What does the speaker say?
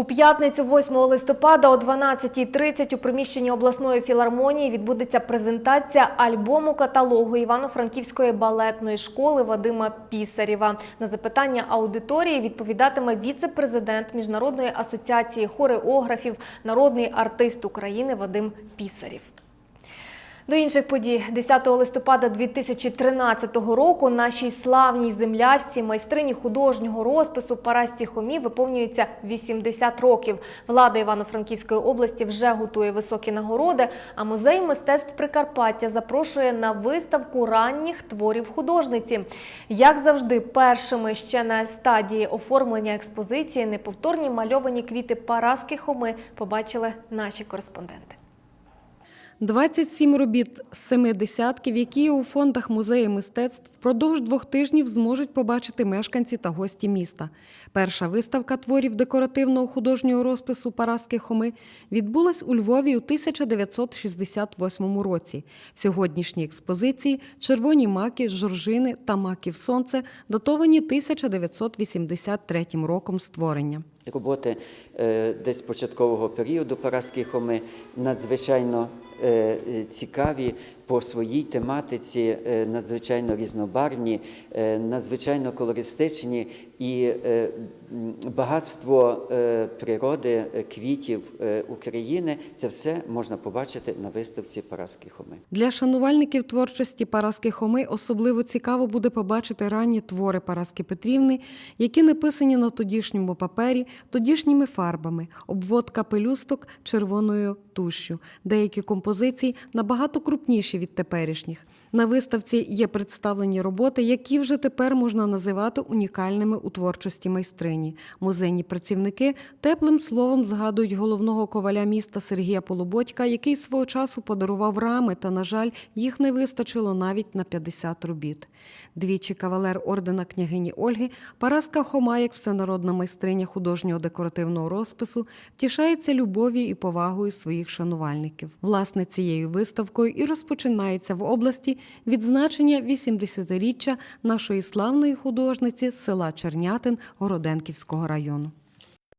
У п'ятницю 8 листопада о 12.30 у приміщенні обласної філармонії відбудеться презентація альбому каталогу Івано-Франківської балетної школи Вадима Пісарєва. На запитання аудиторії відповідатиме віце-президент Міжнародної асоціації хореографів, народний артист України Вадим Пісарєв. До інших подій 10 листопада 2013 року нашій славній землячці, майстрині художнього розпису Парасті Хомі виповнюється 80 років. Влада Івано-Франківської області вже готує високі нагороди. А музей мистецтв Прикарпаття запрошує на виставку ранніх творів художниці. Як завжди, першими ще на стадії оформлення експозиції неповторні мальовані квіти Параски Хоми побачили наші кореспонденти. 27 робіт з семи десятків, які у фондах музею мистецтв, впродовж двох тижнів зможуть побачити мешканці та гості міста. Перша виставка творів декоративного художнього розпису Параски Хоми відбулась у Львові у 1968 році. В сьогоднішній експозиції червоні маки, жоржини та маків сонце датовані 1983 роком створення. Роботи е, десь початкового періоду Параски Хоми надзвичайно е, е, цікаві по своїй тематиці, е, надзвичайно різнобарвні, е, надзвичайно колористичні і е, багатство природи, квітів України це все можна побачити на виставці Параски Хоми. Для шанувальників творчості Параски Хоми особливо цікаво буде побачити ранні твори Параски Петрівни, які написані на тодішньому папері, тодішніми фарбами, обводка пелюсток червоною тушшю. Деякі композиції набагато крупніші від теперішніх. На виставці є представлені роботи, які вже тепер можна називати унікальними у творчості майстрині. Музейні працівники теплим словом згадують головного коваля міста Сергія Полуботька, який свого часу подарував рами, та, на жаль, їх не вистачило навіть на 50 робіт. Двічі кавалер ордена княгині Ольги, Параска Хома, як всенародна майстриня художнього декоративного розпису, втішається любов'ю і повагою своїх шанувальників. Власне, цією виставкою і розпочинається в області відзначення 80-річчя нашої славної художниці села Чернятин Городенківського району.